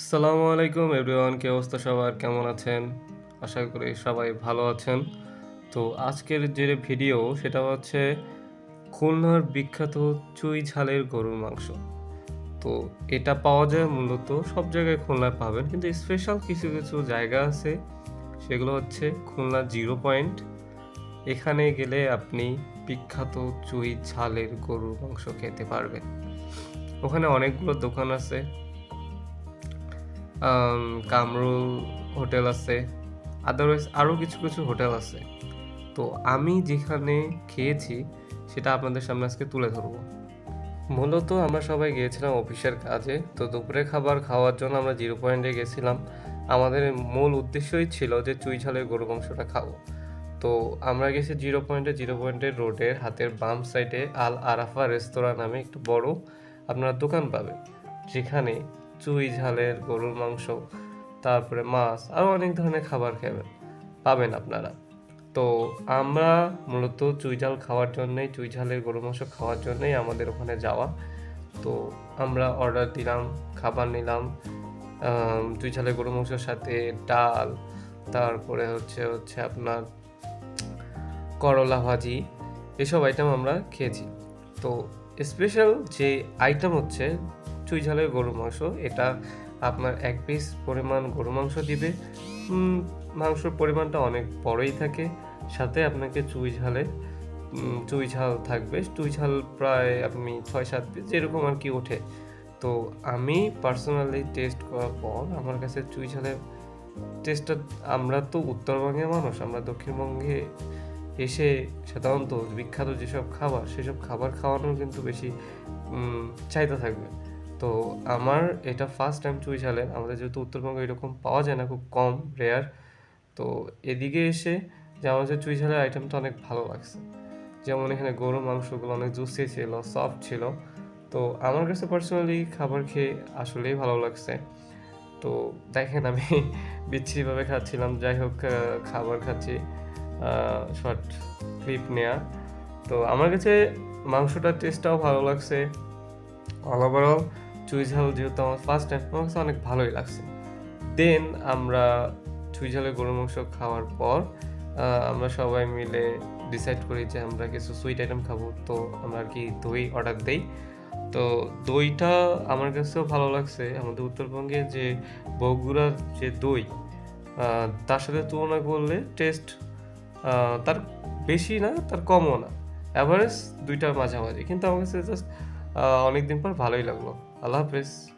আসসালামু আলাইকুম এভরিওয়ান, কি অবস্থা সবার? কেমন আছেন? আশা করি সবাই ভালো আছেন। তো আজকের যে ভিডিও, সেটা হচ্ছে খুলনার বিখ্যাত চুই ঝালের গরুর মাংস। তো এটা পাওয়া যায় মূলত সব জায়গায় খুলনায় পাবেন, কিন্তু স্পেশাল কিছু কিছু জায়গা আছে। সেগুলো হচ্ছে খুলনা জিরো পয়েন্ট। এখানে গেলে আপনি বিখ্যাত চুই ঝালের গরুর মাংস খেতে পারবেন। ওখানে অনেকগুলো দোকান আছে। কামরুল হোটেল আছে। আদারওয়াইজ আরও কিছু কিছু হোটেল আছে। তো আমি যেখানে খেয়েছি, সেটা আপনাদের সামনে আজকে তুলে ধরবো। মূলত আমরা সবাই গিয়েছিলাম অফিসের কাজে। তো দুপুরে খাবার খাওয়ার জন্য আমরা জিরো পয়েন্টে গেছিলাম। আমাদের মূল উদ্দেশ্যই ছিল যে চুই ঝালের গরু মাংসটা খাব। তো আমরা গেছি জিরো পয়েন্টে, জিরো পয়েন্টের রোডের হাতের বাম সাইডে আল আরাফা রেস্তোরাঁ নামে একটু বড় আপনারা দোকান পাবে যেখানে চুই ঝালের গরুর মাংস, তারপরে মাছ আরও অনেক ধরনের খাবার খাবেন পাবেন আপনারা। তো আমরা মূলত চুই ঝাল খাওয়ার জন্যই, চুই ঝালের গরুর মাংস খাওয়ার জন্যই আমাদের ওখানে যাওয়া। তো আমরা অর্ডার দিলাম, খাবার নিলাম চুই ঝালের গরুর মাংসের সাথে ডাল, তারপরে হচ্ছে হচ্ছে আপনার করলা ভাজি, এসব আইটেম আমরা খেয়েছি। তো স্পেশাল যে আইটেম হচ্ছে চুই ঝালের গরু মাংস। এটা আপনার এক পিস পরিমাণ গরু মাংস দিবে। মাংসর পরিমাণটা অনেক বড়ই থাকে। সাথে আপনাকে চুই ঝালে চুই ঝাল থাকবে। চুই ঝাল প্রায় আপনি ছয় সাত পিস যেরকম আর কি ওঠে। তো আমি পার্সোনালি টেস্ট করার পর আমার কাছে চুই ঝালের টেস্টটা আমরা তো উত্তরবঙ্গের মানুষ, আমরা দক্ষিণবঙ্গে এসে সাধারণত বিখ্যাত যেসব খাবার, সেসব খাবার খাওয়ানোর কিন্তু বেশি চাহিদা থাকবে। তো আমার এটা ফার্স্ট টাইম চুই ঝালের আমাদের যেহেতু উত্তরবঙ্গে এরকম পাওয়া যায় না, খুব কম রেয়ার তো এদিকে এসে যে আমার যে চুই ঝালের আইটেমটা অনেক ভালো লাগছে। যেমন এখানে গরুর মাংসগুলো অনেক জুসি ছিল সফট ছিল। তো আমার কাছে পার্সোনালি খাবার খেয়ে আসলেই ভালো লাগছে। তো দেখেন আমি বিচ্ছিরিভাবে খাচ্ছিলাম। যাই হোক খাবার খাচ্ছি শর্ট ক্লিপ নেয়া। তো আমার কাছে মাংসটার টেস্টটাও ভালো লাগছে। অল ওভারঅল ঝাল যেহেতু আমার ফার্স্ট টাইম আমার কাছে অনেক ভালোই লাগছে। দেন আমরা চুই ঝালের গরু মাংস খাওয়ার পর আমরা সবাই মিলে ডিসাইড করি যে আমরা কিছু সুইট আইটেম খাব। তো আমরা আর কি দই অর্ডার দেই। তো দইটা আমার কাছেও ভালো লাগছে। আমাদের উত্তরবঙ্গে যে বগুড়ার যে দই তার সাথে তুলনা করলে টেস্ট তার বেশি না, তার কমও না। অ্যাভারেজ দুইটার মাঝামাঝি। কিন্তু আমার কাছে জাস্ট অনেকদিন পর ভালোই লাগল। I love this.